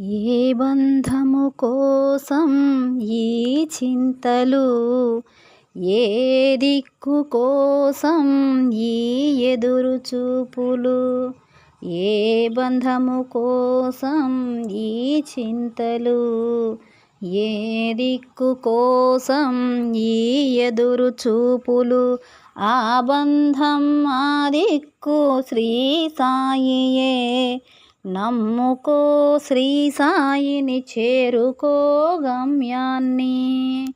ఏ బంధము కోసం ఈ చింతలు? ఏ దిక్కు కోసం ఈ ఎదురు చూపులు? ఏ బంధము కోసం ఈ చింతలు? ఏ దిక్కు కోసం ఈ ఎదురు చూపులు? ఆ బంధం ఆ దిక్కు శ్రీ సాయియే. నమ్ముకో శ్రీ సాయిని చేరుకో గమ్యాన్ని.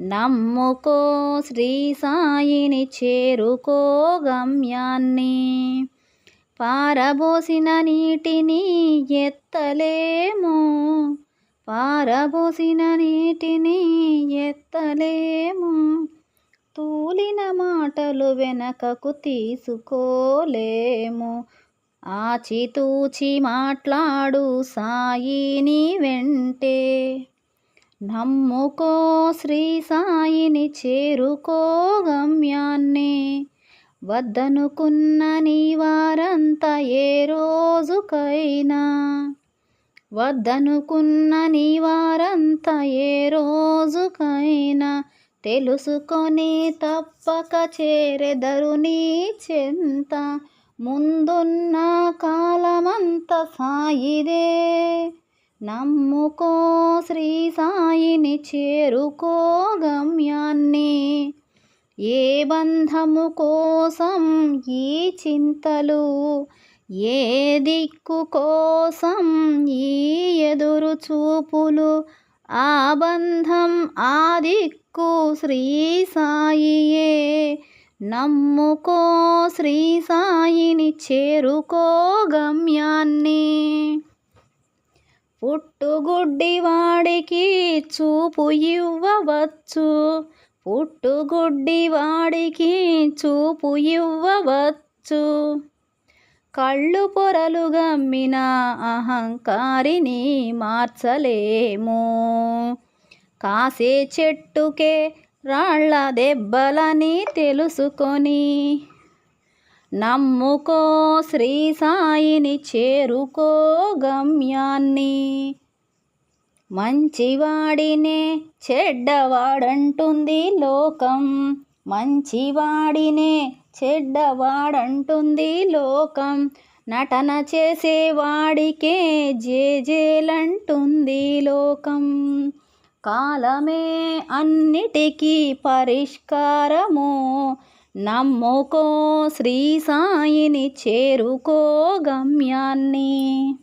నమ్ముకో శ్రీ సాయిని చేరుకో గమ్యాన్ని. పారబోసిన నీటిని ఎత్తలేము. పారబోసిన నీటిని ఎత్తలేము. తూలిన మాటలు వెనకకు తీసుకోలేము. ఆచితూచి మాట్లాడు సాయిని వెంటే. నమ్ముకో శ్రీ సాయిని చేరుకో గమ్యాన్నే. వద్దనుకున్న నీ వారంతా ఏ రోజుకైనా. వద్దనుకున్న నీ వారంతా ఏ రోజుకైనా. తెలుసుకొని తప్పక చేరెదరు నీ చెంత. ముందున్న కాలమంత సాయిదే. నమ్ముకో శ్రీ సాయిని చేరుకో గమ్యాన్ని. ఏ బంధము కోసం ఈ చింతలు? ఏ దిక్కు కోసం ఈ ఎదురు చూపులు? ఆ బంధం ఆ దిక్కు శ్రీ సాయియే. నమ్ముకో శ్రీ సాయిని చేరుకో గమ్యాన్ని. పుట్టుగుడ్డి వాడికి చూపు ఇవ్వవచ్చు. పుట్టుగుడ్డి వాడికి చూపు ఇవ్వవచ్చు. కళ్ళు పొరలు గమ్మిన అహంకారిని మార్చలేము. కాసే చెట్టుకే రాళ్ళ దెబ్బలని తెలుసుకొని నమ్ముకో శ్రీ సాయిని చేరుకో గమ్యాన్ని. మంచివాడినే చెడ్డవాడంటుంది లోకం. మంచివాడినే చెడ్డవాడంటుంది లోకం. నటన చేసేవాడికే జేజేలంటుంది లోకం. కాలమే అన్నిటికీ పరిష్కారము. నమ్ముకో శ్రీ సాయిని చేరుకో గమ్యాన్ని.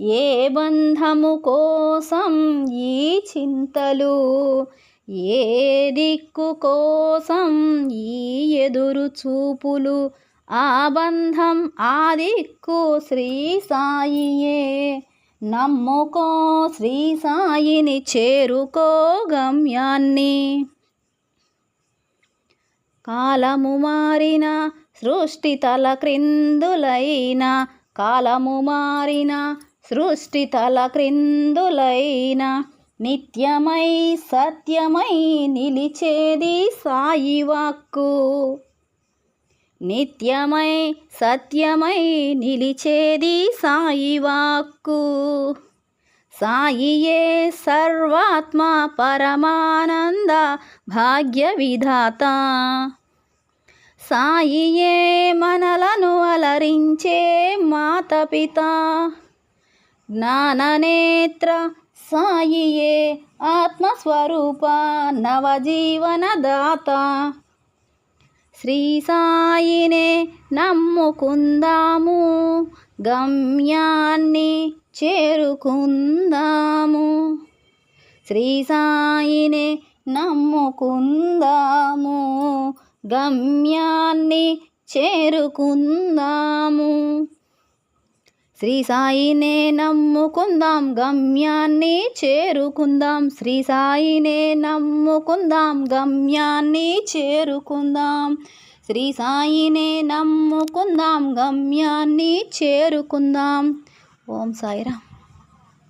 ఏ బంధము కోసం ఈ చింతలు? ఏ దిక్కు కోసం ఈ ఎదురు చూపులు? ఆ బంధం ఆ దిక్కు శ్రీ సాయియే. నమ్ముకో శ్రీ సాయిని చేరుకో గమ్యాన్ని. కాలము మారిన సృష్టి తల క్రిందులైన. కాలము మారిన సృష్టి తల క్రిందులైన. నిత్యమై సత్యమై నిలిచేది సాయి వాక్కు. నిత్యమై సత్యమై నిలిచేది సాయి వాక్కు సాయియే సర్వాత్మ పరమానంద భాగ్య విధాత సాయియే మనలను అలరించే మాతపిత. జ్ఞాననేత్ర సాయియే ఆత్మస్వరూప నవజీవనదాత. శ్రీ సాయినే నమ్ముకుందాము గమ్యాన్ని చేరుకుందాము. శ్రీ సాయినే నమ్ముకుందాము గమ్యాన్ని చేరుకుందాము. శ్రీ సాయినే నమ్ముకుందాం గమ్యాన్ని చేరుకుందాం. శ్రీ సాయినే నమ్ముకుందాం గమ్యాన్ని చేరుకుందాం. శ్రీ సాయినే నమ్ముకుందాం గమ్యాన్ని చేరుకుందాం. ఓం సాయిరామ్.